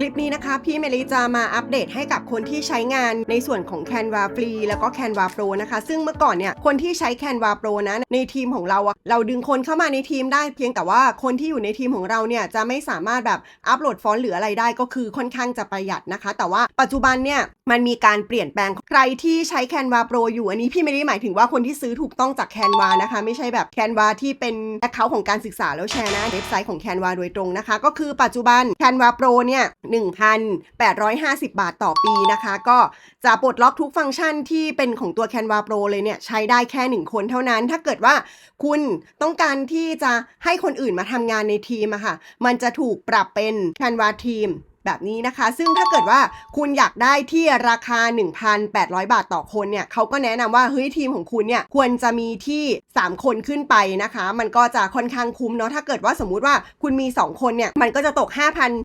คลิปนี้นะคะ พี่เมลิจะมาอัปเดตให้กับคนที่ใช้งานในส่วนของ Canva ฟรีแล้วก็ Canva Pro นะคะ ซึ่งเมื่อก่อนเนี่ยคนที่ใช้ Canva Pro นะในทีมของเราอะเราดึงคนเข้ามาในทีมได้ เพียงแต่ว่าคนที่อยู่ในทีมของเราเนี่ยจะไม่สามารถแบบอัปโหลดฟอนต์หรืออะไรได้ก็คือค่อนข้างจะประหยัดนะคะ แต่ว่าปัจจุบันเนี่ย มันมีการเปลี่ยนแปลงใครที่ใช้ Canva Pro อยู่อันนี้พี่ไม่ได้หมายถึงว่าคนที่ซื้อถูกต้องจาก Canva นะคะ ไม่ใช่แบบ Canva ที่เป็นแอคเคาท์ของการศึกษาแล้วแชร์นะเว็บไซต์ของ Canva โดยตรงนะคะ ก็คือปัจจุบัน Canva Pro เนี่ย 1,850 บาทต่อปีนะคะ ก็จะปลดล็อกทุกฟังก์ชันที่เป็นของตัว Canva Pro เลยเนี่ย ใช้ได้แค่ 1 คนเท่านั้น ถ้าเกิดว่าคุณต้องการที่จะให้คนอื่นมาทำงานในทีมอะค่ะ มันจะถูกปรับเป็น Canva Team แบบนี้นะคะ ซึ่งถ้าเกิดว่าคุณอยากได้ที่ราคา 1,800 บาทต่อคนเนี่ยเขาก็แนะนำว่าเฮ้ยทีมของคุณเนี่ยควรจะมีที่ 3 คนขึ้นไปนะคะ มันก็จะค่อนข้างคุ้มเนาะถ้าเกิดว่าสมมุติว่าคุณมี 2 คนเนี่ยมันก็จะตก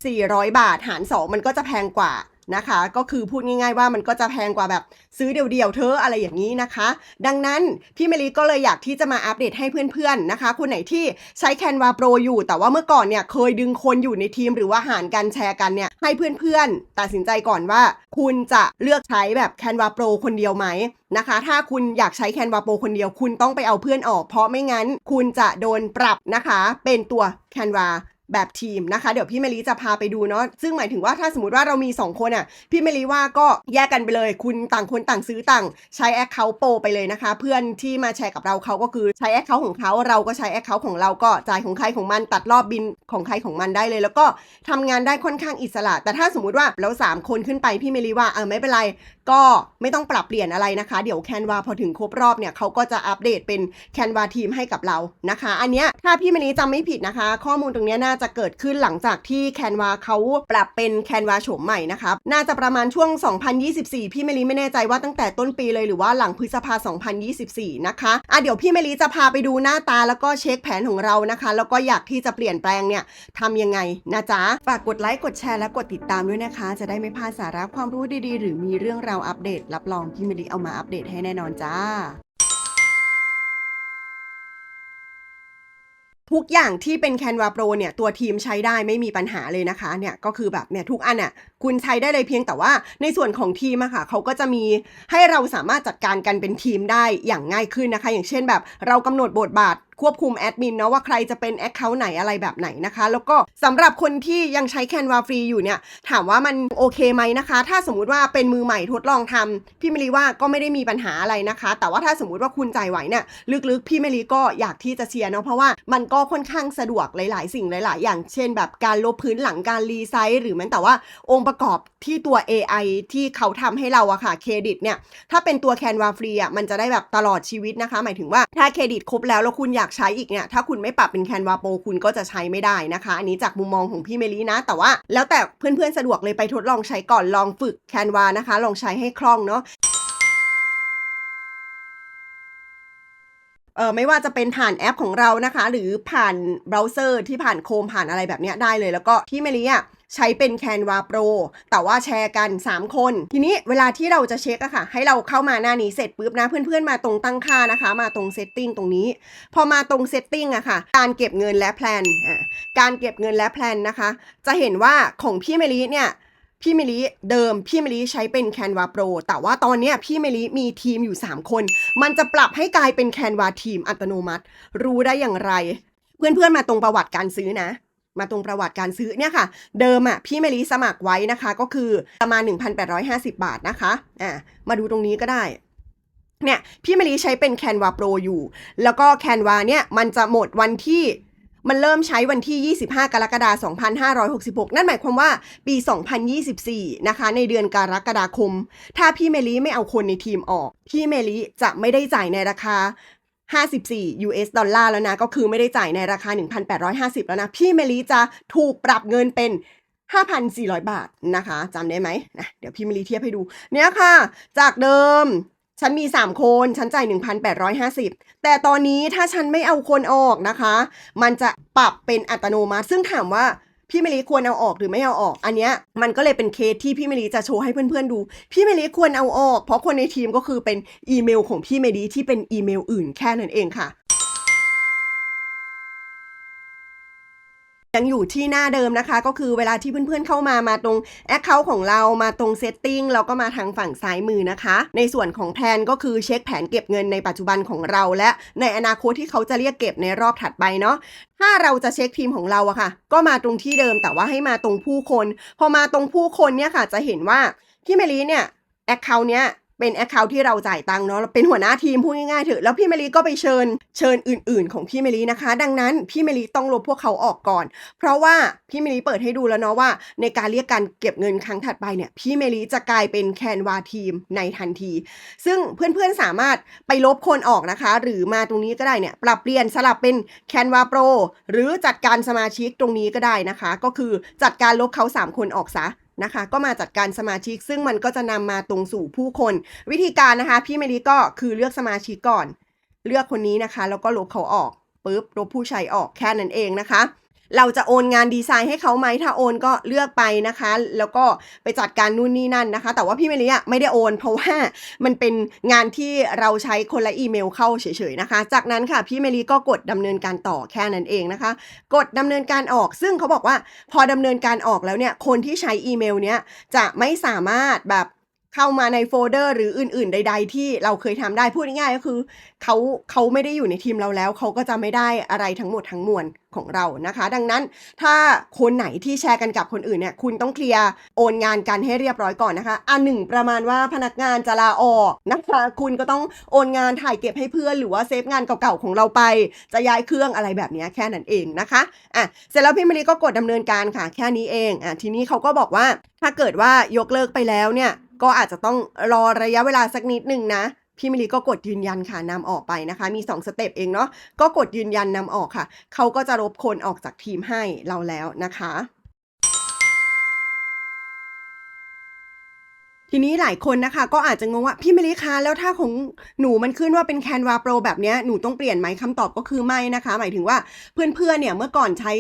5,400 บาทหาร 2 มันก็จะแพงกว่า นะคะ ก็คือพูดง่ายๆว่ามันก็จะแพงกว่าแบบซื้อเดี่ยวๆเธออะไรอย่างนี้นะคะ ดังนั้นพี่เมลีก็เลยอยากที่จะมาอัปเดตให้เพื่อนๆนะคะ คนไหนที่ใช้ Canva Pro อยู่ แต่ว่าเมื่อก่อนเนี่ยเคยดึงคนอยู่ในทีมหรือว่าหารกันแชร์กันเนี่ยให้เพื่อนๆตัดสินใจก่อนว่า คุณจะเลือกใช้แบบ Canva Pro คนเดียวไหมนะคะ ถ้าคุณอยากใช้ Canva Pro คนเดียว คุณต้องไปเอาเพื่อนออก เพราะไม่งั้นคุณจะโดนปรับนะคะ เป็นตัว Canva แบบทีมนะคะ เดี๋ยวพี่เมลีจะพาไปดูเนาะซึ่งหมายถึงว่าถ้าสมมติว่าเรามี 2 คนอะพี่เมลีว่าก็แยกกันไปเลย คุณต่างคนต่างซื้อต่างใช้แอคเคาท์โปรไปเลยนะคะ เพื่อนที่มาแชร์กับเราเขาก็คือใช้แอคเคาท์ของเขาเราก็ใช้แอคเคาท์ของเราก็จ่ายของใครของมันตัดรอบบินของใครของมันได้เลย แล้วก็ทำงานได้ค่อนข้างอิสระ แต่ถ้าสมมติว่าเราสามคนขึ้นไปพี่เมลีว่าเออไม่เป็นไร ก็ไม่ต้องปรับเปลี่ยนอะไรนะคะ เดี๋ยวแคนวาพอถึงครบรอบเนี่ยเขาก็จะอัปเดตเป็นแคนวาทีมให้กับเรานะคะ อันเนี้ยถ้าพี่เมลีจำไม่ผิดนะคะ ข้อมูลตรงเนี้ยน่าจะจะเกิดขึ้นหลังจากที่แคนวาเขาปรับเป็นแคนวาโฉมใหม่นะคะน่าจะประมาณช่วง 2024 พี่เมลีไม่แน่ใจว่าตั้งแต่ต้นปีเลยหรือว่าหลังพฤษภา 2024 นะคะอะเดี๋ยวพี่เมลีจะพาไปดูหน้าตาแล้วก็เช็คแผนของเรานะคะ แล้วก็อยากที่จะเปลี่ยนแปลงเนี่ยทำยังไงนะจ๊ะฝากกดไลค์กดแชร์และกดติดตามด้วยนะคะ จะได้ไม่พลาดสาระความรู้ดีๆ หรือมีเรื่องราวอัปเดต รับรองพี่เมลีเอามาอัปเดตให้แน่นอนจ้า ทุกอย่างที่เป็น Canva Pro เนี่ยตัวทีมใช้ได้ไม่มีปัญหาเลยนะคะเนี่ยก็คือแบบเนี่ยทุกอันอะคุณใช้ได้เลยเพียงแต่ว่าในส่วนของทีมอะค่ะเขาก็จะมีให้เราสามารถจัดการกันเป็นทีมได้อย่างง่ายขึ้นนะคะ อย่างเช่นแบบเรากำหนดบทบาทควบคุมแอดมินเนาะว่าใครจะเป็นแอคเคาท์ไหนอะไรแบบไหนนะคะ แล้วก็สำหรับคนที่ยังใช้ Canva ฟรีอยู่เนี่ย ถามว่ามันโอเคไหมนะคะ ถ้าสมมุติว่าเป็นมือใหม่ทดลองทำพี่เมลีว่าก็ไม่ได้มีปัญหาอะไรนะคะ แต่ว่าถ้าสมมุติว่าคุณจ่ายไหวเนี่ยลึกๆ พี่เมลีก็อยากที่จะเชียร์เนาะเพราะว่ามันก็ค่อนข้างสะดวกหลายๆ สิ่งหลาย ๆ อย่างเช่น แบบการลบพื้นหลังการรีไซส์หรือแม้แต่ว่าองค์ประกอบที่ตัว AI ที่เขาทำให้เราอะค่ะเครดิตเนี่ยถ้าเป็นตัว Canva ฟรีอะมันจะได้แบบตลอดชีวิตนะคะ หมายถึงว่าถ้าเครดิตครบแล้วแล้วคุณอยากใช้อีกเนี่ยถ้าคุณไม่ปรับเป็นแคนวาโปคุณก็จะใช้ไม่ได้นะคะ อันนี้จากมุมมองของพี่เมลีนะ แต่ว่าแล้วแต่เพื่อนๆสะดวกเลยไปทดลองใช้ก่อนลองฝึกแคนวานะคะ ลองใช้ให้คล่องเนาะ เออไม่ว่าจะเป็นผ่านแอปของเรานะคะ หรือผ่านเบราว์เซอร์ที่ผ่านโคมผ่านอะไรแบบนี้ได้เลย แล้วก็ที่เมลีอะใช้เป็น Canva Pro แต่ว่าแชร์กัน 3 คน ทีนี้เวลาที่เราจะเช็คอะค่ะ ให้เราเข้ามาหน้านี้เสร็จปุ๊บนะเพื่อนๆ มาตรงตั้งค่านะคะ มาตรง Setting ตรงนี้ พอมาตรง Setting อะค่ะ การเก็บเงินและแพลนการเก็บเงินและแพลนนะคะ จะเห็นว่าของพี่เมลีเนี่ย พี่เมลีเดิมพี่เมลีใช้เป็น Canva Pro แต่ว่าตอนนี้พี่เมลีมีทีมอยู่ 3 คน มันจะปรับให้กลายเป็น Canva ทีมอัตโนมัติ รู้ได้อย่างไร เพื่อนๆมาตรงประวัติการซื้อนะ มาตรงประวัติการซื้อเนี่ยค่ะ เดิมอะพี่เมลีสมัครไว้นะคะ ก็คือประมาณ 1,850 บาทนะคะอะมาดูตรงนี้ก็ได้เนี่ยพี่เมลีใช้เป็น Canva Pro อยู่ แล้วก็ Canva เนี่ยมันจะหมดวันที่ มันเริ่มใช้วันที่ 25 กรกฎาคม 2566 นั่นหมายความว่าปี 2024 นะคะ ในเดือนกรกฎาคม ถ้าพี่เมลีไม่เอาคนในทีมออก พี่เมลีจะไม่ได้จ่ายในราคา 54 US ดอลลาร์แล้วนะ ก็คือไม่ได้จ่ายในราคา 1,850 แล้วนะ พี่เมลีจะถูกปรับเงินเป็น5,400 บาทนะคะจำได้ไหมนะเดี๋ยวพี่เมลีเทียบให้ดู เนี่ยค่ะ จากเดิม ฉันมี 3 คน ฉันจ่าย 1,850 แต่ตอนนี้ถ้าฉันไม่เอาคนออกนะคะ มันจะปรับเป็นอัตโนมัติ ซึ่งถามว่าพี่เมลีควรเอาออกหรือไม่เอาออก อันเนี้ยมันก็เลยเป็นเคสที่พี่เมลีจะโชว์ให้เพื่อนๆดู พี่เมลีควรเอาออก เพราะคนในทีมก็คือเป็นอีเมลของพี่เมลีที่เป็นอีเมลอื่นแค่นั้นเองค่ะ ยังอยู่ที่หน้าเดิมนะคะ ก็คือเวลาที่เพื่อนๆเข้ามามาตรง Account ของเรามาตรง Setting แล้วก็มาทางฝั่งซ้ายมือนะคะ ในส่วนของแพลนก็คือเช็คแผนเก็บเงินในปัจจุบันของเรา และในอนาคตที่เขาจะเรียกเก็บในรอบถัดไปเนาะถ้าเราจะเช็คทีมของเราอะค่ะ ก็มาตรงที่เดิมแต่ว่าให้มาตรงผู้คน พอมาตรงผู้คนเนี่ยค่ะจะเห็นว่าพี่เมลีเนี่ยแอคเคาท์เนี้ย เป็นแอคเคาท์ที่เราจ่ายตังค์เนาะเป็นหัวหน้าทีมพูดง่ายๆเถอะแล้วพี่เมลีก็ไปเชิญเชิญอื่น ๆ ของพี่เมลีนะคะ ดังนั้นพี่เมลีต้องลบพวกเขาออกก่อน เพราะว่าพี่เมลีเปิดให้ดูแล้วเนาะว่า ในการเรียกการเก็บเงินครั้งถัดไปเนี่ยพี่เมลีจะกลายเป็นแคนวาทีมในทันที ซึ่งเพื่อนๆสามารถไปลบคนออกนะคะ หรือมาตรงนี้ก็ได้เนี่ยปรับเปลี่ยนสลับเป็น Canva Pro หรือจัดการสมาชิกตรงนี้ก็ได้นะคะ ก็คือจัดการลบเขา 3 คนออกซะ นะคะ ก็มาจัดการสมาชิก ซึ่งมันก็จะนำมาตรงสู่ผู้คน วิธีการนะคะ พี่เมลีก็คือเลือกสมาชิกก่อน เลือกคนนี้นะคะ แล้วก็ลบเขาออกปุ๊บลบผู้ใช้ออกแค่นั้นเองนะคะ เราจะโอนงานดีไซน์ให้เขาไหมถ้าโอนก็เลือกไปนะคะ แล้วก็ไปจัดการนู่นนี่นั่นนะคะ แต่ว่าพี่เมลีอะไม่ได้โอน เพราะว่ามันเป็นงานที่เราใช้คนละอีเมลเข้าเฉยๆนะคะ จากนั้นค่ะพี่เมลีก็กดดำเนินการต่อแค่นั้นเองนะคะ กดดำเนินการออก ซึ่งเขาบอกว่าพอดำเนินการออกแล้วเนี่ยคนที่ใช้อีเมลเนี้ยจะไม่สามารถแบบ เข้ามาในโฟลเดอร์หรืออื่น ๆ ใด ๆ ที่เราเคยทำได้พูดง่ายๆก็คือเขาเขาไม่ได้อยู่ในทีมเราแล้ว เขาก็จะไม่ได้อะไรทั้งหมดทั้งมวลของเรานะคะ ดังนั้นถ้าคนไหนที่แชร์กันกับคนอื่นเนี่ยคุณต้องเคลียร์โอนงานกันให้เรียบร้อยก่อนนะคะ อันหนึ่งประมาณว่าพนักงานจะลาออกนะคะคุณก็ต้องโอนงานถ่ายเก็บให้เพื่อนหรือว่าเซฟงานเก่าๆของเราไป จะย้ายเครื่องอะไรแบบนี้แค่นั้นเองนะคะอะเสร็จแล้วพี่มะลิก็กดดำเนินการค่ะ แค่นี้เองอะทีนี้เขาก็บอกว่าถ้าเกิดว่ายกเลิกไปแล้วเนี่ย ก็อาจจะต้องรอระยะเวลาสักนิดหนึ่งนะพี่มิลีก็กดยืนยันค่ะนำออกไปนะคะ มี 2 สเต็ปเองเนาะก็กดยืนยันนำออกค่ะ เขาก็จะลบคนออกจากทีมให้เราแล้วนะคะ ทีนี้หลายคนนะคะ ก็อาจจะงงว่าพี่มลิคะแล้วถ้าของหนูมันขึ้นว่าเป็น Canva Pro แบบนี้หนูต้องเปลี่ยนไหมคำตอบก็คือไม่นะคะ หมายถึงว่าเพื่อนๆเนี่ยเมื่อก่อนใช้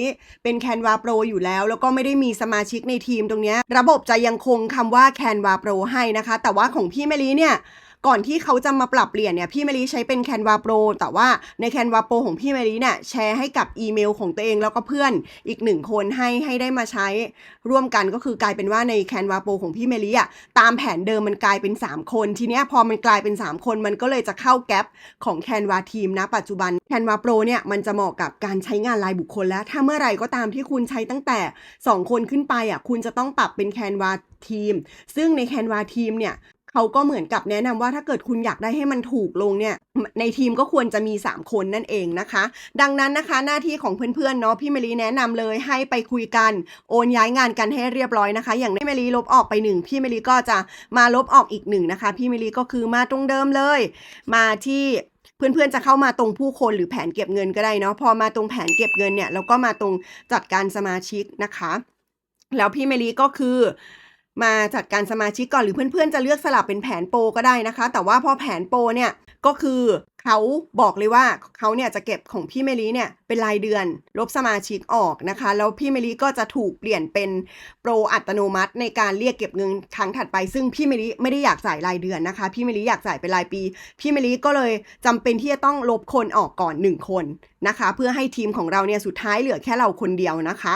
เป็น Canva Pro อยู่แล้ว แล้วก็ไม่ได้มีสมาชิกในทีมตรงนี้ระบบจะยังคงคำว่า Canva Pro ให้นะคะ แต่ว่าของพี่มลิเนี่ย ก่อนที่เขาจะมาปรับเปลี่ยนเนี่ยพี่เมลิใช้เป็น Canva Pro แต่ว่าใน Canva Pro ของพี่เมลิเนี่ยแชร์ให้กับอีเมลของตัวเองแล้วก็เพื่อนอีกหนึ่งคนให้ให้ได้มาใช้ร่วมกันก็คือกลายเป็นว่าใน Canva Pro ของพี่เมลิอะตามแผนเดิมมันกลายเป็น 3 คน ทีเนี้ยพอมันกลายเป็น 3 คนมันก็เลยจะเข้าแกลบของ Canva Team นะปัจจุบัน Canva Pro เนี่ยมันจะเหมาะกับการใช้งานรายบุคคลแล้ว ถ้าเมื่อไหร่ก็ตามที่คุณใช้ตั้งแต่ 2 คนขึ้นไปอะคุณจะต้องปรับเป็น Canva Team ซึ่งใน Canva Team เนี่ย เขาก็เหมือนกับแนะนำว่าถ้าเกิดคุณอยากได้ให้มันถูกลงเนี่ยในทีมก็ควรจะมี 3 คนนั่นเองนะคะ ดังนั้นนะคะหน้าที่ของเพื่อนๆเนาะพี่เมลีแนะนำเลยให้ไปคุยกันโอนย้ายงานกันให้เรียบร้อยนะคะ อย่างพี่เมลีลบออกไปหนึ่งพี่เมลีก็จะมาลบออกอีกหนึ่งนะคะพี่เมลีก็คือมาตรงเดิมเลย มาที่เพื่อนๆจะเข้ามาตรงผู้คนหรือแผนเก็บเงินก็ได้เนาะพอมาตรงแผนเก็บเงินเนี่ยแล้วก็มาตรงจัดการสมาชิกนะคะ แล้วพี่เมลีก็คือ มาจัดการสมาชิกก่อนหรือเพื่อนๆ จะเลือกสลับเป็นแผนโปรก็ได้นะคะ แต่ว่าพอแผนโปรเนี่ย ก็คือเขาบอกเลยว่าเขาเนี่ยจะเก็บของพี่เมลีเนี่ยเป็นรายเดือน ลบสมาชิกออกนะคะ แล้วพี่เมลีก็จะถูกเปลี่ยนเป็นโปรอัตโนมัติ ในการเรียกเก็บเงินครั้งถัดไป ซึ่งพี่เมลีไม่ได้อยากจ่ายรายเดือนนะคะ พี่เมลีอยากจ่ายเป็นรายปี พี่เมลีก็เลยจำเป็นที่จะต้องลบคนออกก่อน 1 คนนะคะ เพื่อให้ทีมของเราเนี่ยสุดท้ายเหลือแค่เราคนเดียวนะคะ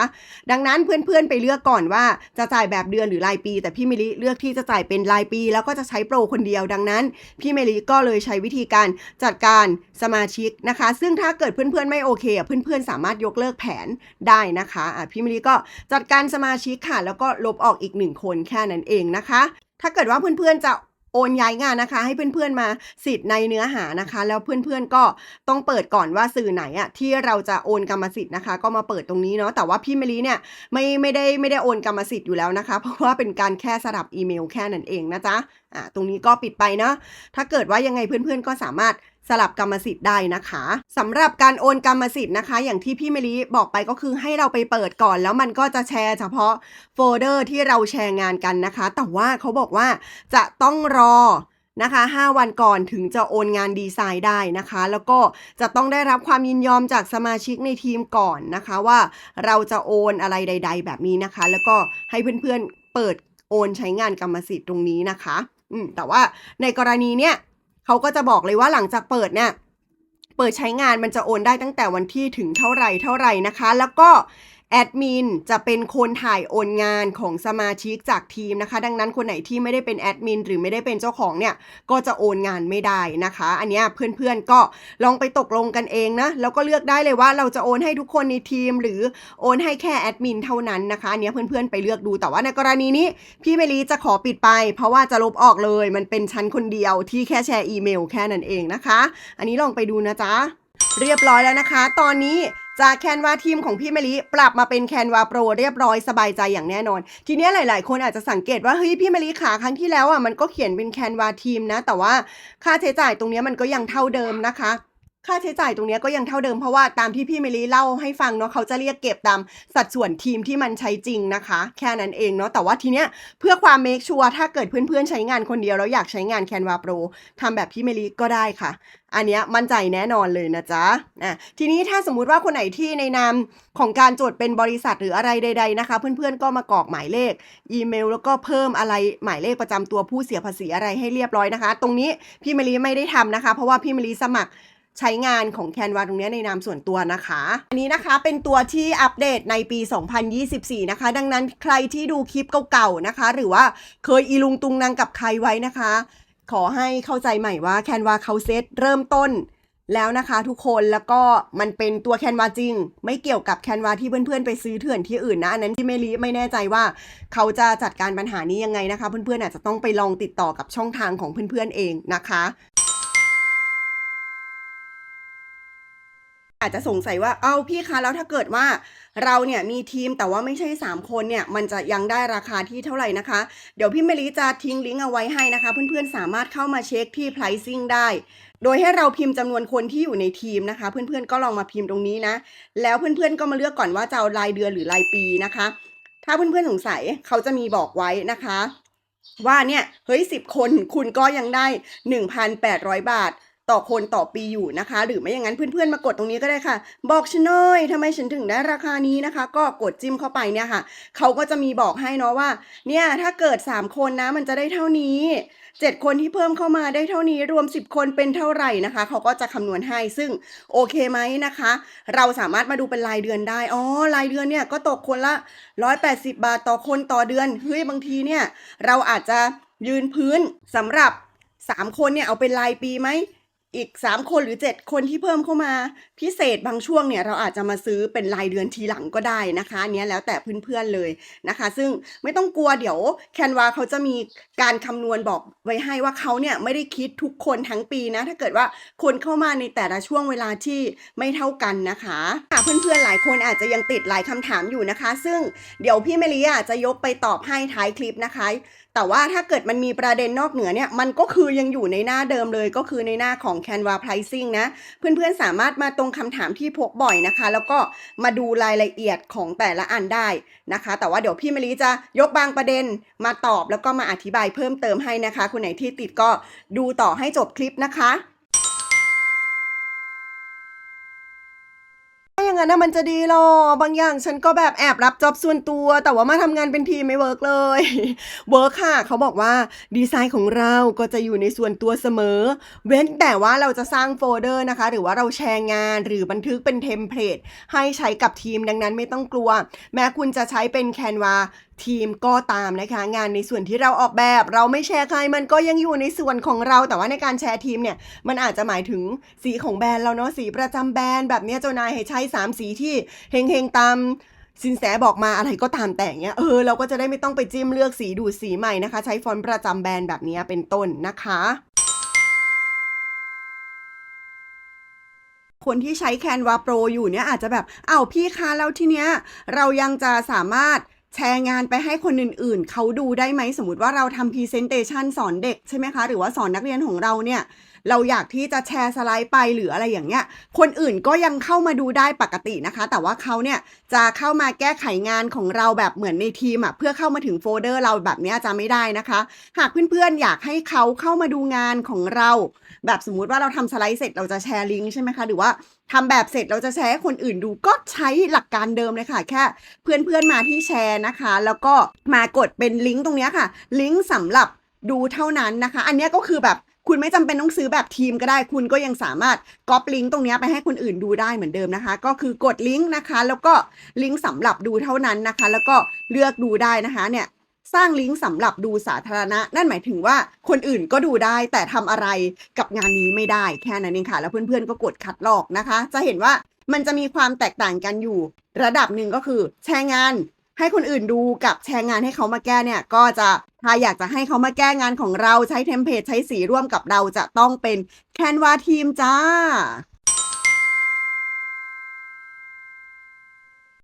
ดังนั้นเพื่อนๆไปเลือกก่อนว่าจะจ่ายแบบเดือนหรือรายปี แต่พี่เมลิเลือกที่จะจ่ายเป็นรายปี แล้วก็จะใช้โปรคนเดียว ดังนั้นพี่เมลิก็เลยใช้วิธีการจัดการสมาชิกนะคะ ซึ่งถ้าเกิดเพื่อนๆไม่โอเคเพื่อนๆสามารถยกเลิกแผนได้นะคะะพี่มิลีก็จัดการสมาชิกค่ะ แล้วก็ลบออกอีกหนึ่งคนแค่นั้นเองนะคะ ถ้าเกิดว่าเพื่อนๆจะ โอนย้ายงานนะคะ ให้เพื่อนๆมาสิทธิ์ในเนื้อหานะคะ แล้วเพื่อนๆก็ต้องเปิดก่อนว่าสื่อไหนอะที่เราจะโอนกรรมสิทธิ์นะคะ ก็มาเปิดตรงนี้เนาะแต่ว่าพี่เมลีเนี่ยไม่ไม่ได้ไม่ได้โอนกรรมสิทธิ์อยู่แล้วนะคะ เพราะว่าเป็นการแค่สลับอีเมลแค่นั้นเองนะจ๊ะอ่าตรงนี้ก็ปิดไปเนาะถ้าเกิดว่ายังไงเพื่อนๆก็สามารถ สลับกรรมสิทธิ์ได้นะคะสำหรับการโอนกรรมสิทธิ์นะคะ อย่างที่พี่เมลีบอกไปก็คือให้เราไปเปิดก่อน แล้วมันก็จะแชร์เฉพาะโฟลเดอร์ที่เราแชร์งานกันนะคะ แต่ว่าเขาบอกว่าจะต้องรอนะคะ 5 วันก่อนถึงจะโอนงานดีไซน์ได้นะคะ แล้วก็จะต้องได้รับความยินยอมจากสมาชิกในทีมก่อนนะคะ ว่าเราจะโอนอะไรใด ๆ แบบนี้นะคะ แล้วก็ให้เพื่อนๆเปิดโอนใช้งานกรรมสิทธิ์ตรงนี้นะคะ อืมแต่ว่าในกรณีเนี้ย เขาก็จะบอกเลยว่าหลังจากเปิดเนี่ย เปิดใช้งานมันจะโอนได้ตั้งแต่วันที่ถึงเท่าไหร่เท่าไหร่นะคะ แล้วก็ แอดมินจะเป็นคนถ่ายโอนงานของสมาชิกจากทีมนะคะ ดังนั้นคนไหนที่ไม่ได้เป็นแอดมินหรือไม่ได้เป็นเจ้าของเนี่ย ก็จะโอนงานไม่ได้นะคะ อันนี้เพื่อนๆก็ลองไปตกลงกันเองนะ แล้วก็เลือกได้เลยว่าเราจะโอนให้ทุกคนในทีม หรือโอนให้แค่แอดมินเท่านั้นนะคะอันนี้เพื่อนๆไปเลือกดูแต่ว่าในกรณีนี้ พี่เมลีจะขอปิดไป เพราะว่าจะลบออกเลย มันเป็นชั้นคนเดียวที่แค่แชร์อีเมลแค่นั้นเองนะคะ อันนี้ลองไปดูนะจ๊ะเรียบร้อยแล้วนะคะ ตอนนี้ จากแคนวาทีมของพี่มะลิปรับมาเป็นแคนวาโปรเรียบร้อยสบายใจอย่างแน่นอน ทีนี้หลาย ๆ คนอาจจะสังเกตว่าเฮ้ยพี่มะลิขาครั้งที่แล้วอะมันก็เขียนเป็นแคนวาทีมนะ แต่ว่าค่าใช้จ่ายตรงนี้มันก็ยังเท่าเดิมนะคะ ค่าใช้จ่ายตรงนี้ก็ยังเท่าเดิมเพราะว่าตามที่พี่เมลีเล่าให้ฟังเนาะเขาจะเรียกเก็บตามสัดส่วนทีมที่มันใช้จริงนะคะ แค่นั้นเองเนาะแต่ว่าทีเนี้ยเพื่อความเมคชัวร์ถ้าเกิดเพื่อนๆใช้งานคนเดียวแล้วอยากใช้งาน Canva Pro ทำแบบพี่เมลีก็ได้ค่ะ อันเนี้ยมั่นใจแน่นอนเลยนะจ๊ะอะทีนี้ถ้าสมมุติว่าคนไหนที่ในนามของการจดเป็นบริษัทหรืออะไรใด ๆนะคะ เพื่อนๆก็มากรอกหมายเลข อีเมล แล้วก็เพิ่มอะไรหมายเลขประจำตัวผู้เสียภาษีอะไรให้เรียบร้อยนะคะ ตรงนี้พี่เมลิไม่ได้ทำนะคะ เพราะว่าพี่เมลิสมัคร ใช้งานของแคนวาตรงนี้ในนามส่วนตัวนะคะ อันนี้นะคะเป็นตัวที่อัปเดตในปี 2024 นะคะ ดังนั้นใครที่ดูคลิปเก่าๆนะคะ หรือว่าเคยอีลุงตุงนางกับใครไว้นะคะ ขอให้เข้าใจใหม่ว่าแคนวาเขาเซตเริ่มต้นแล้วนะคะทุกคนแล้วก็มันเป็นตัวแคนวาจริง ไม่เกี่ยวกับแคนวาที่เพื่อนๆไปซื้อเถื่อนที่อื่นนะ อันนั้นที่ไม่รีไม่แน่ใจว่า เขาจะจัดการปัญหานี้ยังไงนะคะ เพื่อนๆอาจจะต้องไปลองติดต่อกับช่องทางของเพื่อนๆเองนะคะ อาจจะสงสัยว่า เอ้าพี่คะแล้วถ้าเกิดว่าเราเนี่ยมีทีมแต่ว่าไม่ใช่ 3 คนเนี่ยมันจะยังได้ราคาที่เท่าไหร่นะคะ เดี๋ยวพี่เมลีจะทิ้งลิงก์เอาไว้ให้นะคะ เพื่อนๆสามารถเข้ามาเช็คที่ pricing ได้ โดยให้เราพิมพ์จำนวนคนที่อยู่ในทีมนะคะ เพื่อนๆก็ลองมาพิมพ์ตรงนี้นะ แล้วเพื่อนๆก็มาเลือกก่อนว่าจะเอารายเดือนหรือรายปีนะคะ ถ้าเพื่อนๆสงสัยเขาจะมีบอกไว้นะคะ ว่าเนี่ยเฮ้ยสิบคนคุณก็ยังได้ 1,800 บาท ต่อคนต่อปีอยู่นะคะ หรือไม่อย่างนั้นเพื่อนๆมากดตรงนี้ก็ได้ค่ะ บอกฉันหน่อยทำไมฉันถึงได้ราคานี้นะคะ ก็กดจิ้มเข้าไปเนี่ยค่ะเขาก็จะมีบอกให้เนาะว่า เนี่ยถ้าเกิด 3 คนนะมันจะได้เท่านี้7 คนที่เพิ่มเข้ามาได้เท่านี้รวม 10 คนเป็นเท่าไหร่นะคะ เขาก็จะคำนวณให้ซึ่งโอเคไหมนะคะ เราสามารถมาดูเป็นรายเดือนได้อ๋อรายเดือนเนี่ยก็ตกคนละ 180 บาทต่อคนต่อเดือนเฮ้ยบางทีเนี่ยเราอาจจะยืนพื้นสำหรับ 3 คนเนี่ยเอาเป็นรายปีไหม อีก 3 คนหรือ 7 คนที่เพิ่มเข้ามาพิเศษบางช่วงเนี่ยเราอาจจะมาซื้อเป็นรายเดือนทีหลังก็ได้นะคะเนี้ยแล้วแต่เพื่อนๆเลยนะคะ ซึ่งไม่ต้องกลัวเดี๋ยวแคนวาเขาจะมีการคำนวณบอกไว้ให้ว่าเขาเนี่ยไม่ได้คิดทุกคนทั้งปีนะ ถ้าเกิดว่าคนเข้ามาในแต่ละช่วงเวลาที่ไม่เท่ากันนะคะค่ะเพื่อนๆหลายคนอาจจะยังติดหลายคำถามอยู่นะคะ ซึ่งเดี๋ยวพี่เมลีอาจจะยกไปตอบให้ท้ายคลิปนะคะ แต่ว่าถ้าเกิดมันมีประเด็นนอกเหนือเนี่ยมันก็คือยังอยู่ในหน้าเดิมเลย ก็คือในหน้าของ Canva Pricing นะ เพื่อนๆสามารถมาตรงคำถามที่พกบ่อยนะคะ แล้วก็มาดูรายละเอียดของแต่ละอันได้นะคะ แต่ว่าเดี๋ยวพี่มลีจะยกบางประเด็นมาตอบแล้วก็มาอธิบายเพิ่มเติมให้นะคะคนไหนที่ติดก็ดูต่อให้จบคลิปนะคะ อย่างนั้นนะมันจะดีหรอบางอย่างฉันก็แบบแอบรับจ็อบส่วนตัว แต่ว่ามาทำงานเป็นทีมไม่เวิร์กเลยเวิร์กค่ะ เขาบอกว่าดีไซน์ของเราก็จะอยู่ในส่วนตัวเสมอ เว้นแต่ว่าเราจะสร้างโฟลเดอร์นะคะ หรือว่าเราแชร์งานหรือบันทึกเป็นเทมเพลตให้ใช้กับทีมดังนั้นไม่ต้องกลัว แม้คุณจะใช้เป็นแคนวา ทีมก็ตามนะคะ งานในส่วนที่เราออกแบบ เราไม่แชร์ใครมันก็ยังอยู่ในส่วนของเรา แต่ว่าในการแชร์ทีมเนี่ย มันอาจจะหมายถึงสีของแบรนด์เราเนาะสีประจำแบรนด์แบบนี้เจ้านายให้ใช้สามสีที่เฮงๆตามสินแสบอกมาอะไรก็ตามแต่งเนี้ยเออเราก็จะได้ไม่ต้องไปจิ้มเลือกสีดูสีใหม่นะคะ ใช้ฟอนต์ประจำแบรนด์แบบนี้เป็นต้นนะคะคนที่ใช้ Canva Pro อยู่เนี่ยอาจจะแบบอ้าวพี่คะแล้วทีเนี้ยเรายังจะสามารถ แชร์งานไปให้คนอื่นๆ เขาดูได้ไหมสมมติว่าเราทำพรีเซนเตชันสอนเด็กใช่ไหมคะ หรือว่าสอนนักเรียนของเราเนี่ย เราอยากที่จะแชร์สไลด์ไปหรืออะไรอย่างเงี้ย คนอื่นก็ยังเข้ามาดูได้ปกตินะคะ แต่ว่าเขาเนี่ยจะเข้ามาแก้ไขงานของเราแบบเหมือนในทีมอะเพื่อเข้ามาถึงโฟลเดอร์เราแบบเนี้ยจะไม่ได้นะคะ หากเพื่อนๆอยากให้เขาเข้ามาดูงานของเรา แบบสมมุติว่าเราทำสไลด์เสร็จเราจะแชร์ลิงก์ใช่ไหมคะ หรือว่าทำแบบเสร็จเราจะแชร์ให้คนอื่นดูก็ใช้หลักการเดิมเลยค่ะ แค่เพื่อนๆมาที่แชร์นะคะ แล้วก็มากดเป็นลิงก์ตรงนี้ค่ะ ลิงก์สำหรับดูเท่านั้นนะคะ อันนี้ก็คือแบบ คุณไม่จำเป็นต้องซื้อแบบทีมก็ได้ คุณก็ยังสามารถก๊อปลิงก์ตรงนี้ไปให้คนอื่นดูได้เหมือนเดิมนะคะ ก็คือกดลิงก์นะคะ แล้วก็ลิงก์สำหรับดูเท่านั้นนะคะ แล้วก็เลือกดูได้นะคะเนี่ยสร้างลิงก์สำหรับดูสาธารณะ นั่นหมายถึงว่าคนอื่นก็ดูได้แต่ทำอะไรกับงานนี้ไม่ได้แค่นั้นเองค่ะ แล้วเพื่อนๆก็กดคัดลอกนะคะ จะเห็นว่ามันจะมีความแตกต่างกันอยู่ ระดับหนึ่งก็คือแชร์งาน ให้คนอื่นดูกับแชร์งานให้เขามาแก้เนี่ย ก็จะถ้าอยากจะให้เขามาแก้งานของเราใช้เทมเพลตใช้สีร่วมกับเราจะต้องเป็นแคนวาทีมจ้า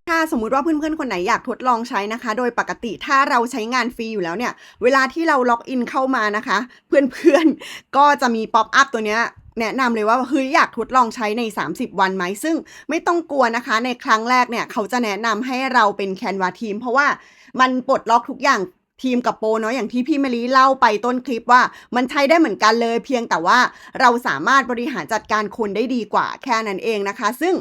ถ้าสมมุติว่าเพื่อนๆ คนไหนอยากทดลองใช้นะคะ โดยปกติถ้าเราใช้งานฟรีอยู่แล้วเนี่ย เวลาที่เราล็อกอินเข้ามานะคะ เพื่อนๆ ก็จะมีป๊อปอัพตัวเนี้ย แนะนำเลยว่าเฮ้ยอยากทดลองใช้ใน 30 วันไหมซึ่งไม่ต้องกลัวนะคะ ในครั้งแรกเนี่ยเขาจะแนะนำให้เราเป็นแคนวาทีมเพราะว่ามันปลดล็อกทุกอย่าง ทีมกับโปรเนาะอย่างที่พี่มะลิเล่าไปต้นคลิปว่า มันใช้ได้เหมือนกันเลย เพียงแต่ว่าเราสามารถบริหารจัดการคนได้ดีกว่าแค่นั้นเองนะคะ ซึ่ง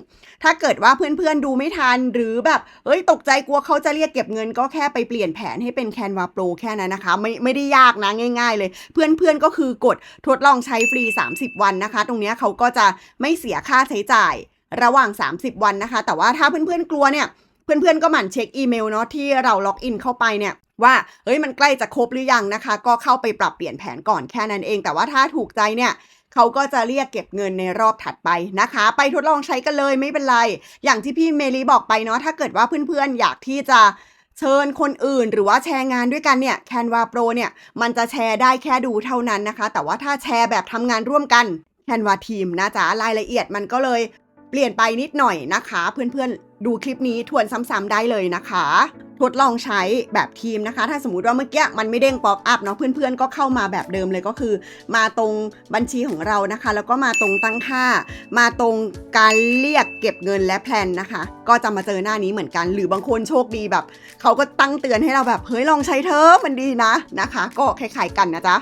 ถ้าเกิดว่าเพื่อนๆดูไม่ทัน หรือแบบเอ้ยตกใจกลัวเขาจะเรียกเก็บเงินก็แค่ไปเปลี่ยนแผนให้เป็น Canva Pro แค่นั้นนะคะ ไม่ไม่ได้ยากนะง่าย ๆ เลย เพื่อนๆก็คือกดทดลองใช้ฟรี 30 วันนะคะ ตรงนี้เขาก็จะไม่เสียค่าใช้จ่ายระหว่าง 30 วันนะคะ แต่ว่าถ้าเพื่อนๆกลัวเนี่ย เพื่อนๆก็หมั่นเช็คอีเมลเนาะที่เราล็อกอินเข้าไปเนี่ยว่าเฮ้ยมันใกล้จะครบหรือยังนะคะ ก็เข้าไปปรับเปลี่ยนแผนก่อนแค่นั้นเอง แต่ว่าถ้าถูกใจเนี่ยเขาก็จะเรียกเก็บเงินในรอบถัดไปนะคะ ไปทดลองใช้กันเลยไม่เป็นไร อย่างที่พี่เมลีบอกไปเนาะถ้าเกิดว่าเพื่อนๆอยากที่จะเชิญคนอื่นหรือว่าแชร์งานด้วยกันเนี่ย Canva Pro เนี่ยมันจะแชร์ได้แค่ดูเท่านั้นนะคะ แต่ว่าถ้าแชร์แบบทำงานร่วมกัน Canva Team นะจ๊ะรายละเอียดมันก็เลย เปลี่ยนไปนิดหน่อยนะคะ เพื่อนๆ ดูคลิปนี้ทวนซ้ำๆได้เลยนะคะ ทดลองใช้แบบทีมนะคะ ถ้าสมมติว่าเมื่อกี้มันไม่เด้งป๊อปอัพเนาะเพื่อนๆ ก็เข้ามาแบบเดิมเลยก็คือ มาตรงบัญชีของเรานะคะ แล้วก็มาตรงตั้งค่า มาตรงการเรียกเก็บเงินและแพลนนะคะ ก็จะมาเจอหน้านี้เหมือนกัน หรือบางคนโชคดีแบบเขาก็ตั้งเตือนให้เราแบบเฮ้ยลองใช้เถอมันดีนะนะคะ ก็คล้ายๆกันนะจ๊ะ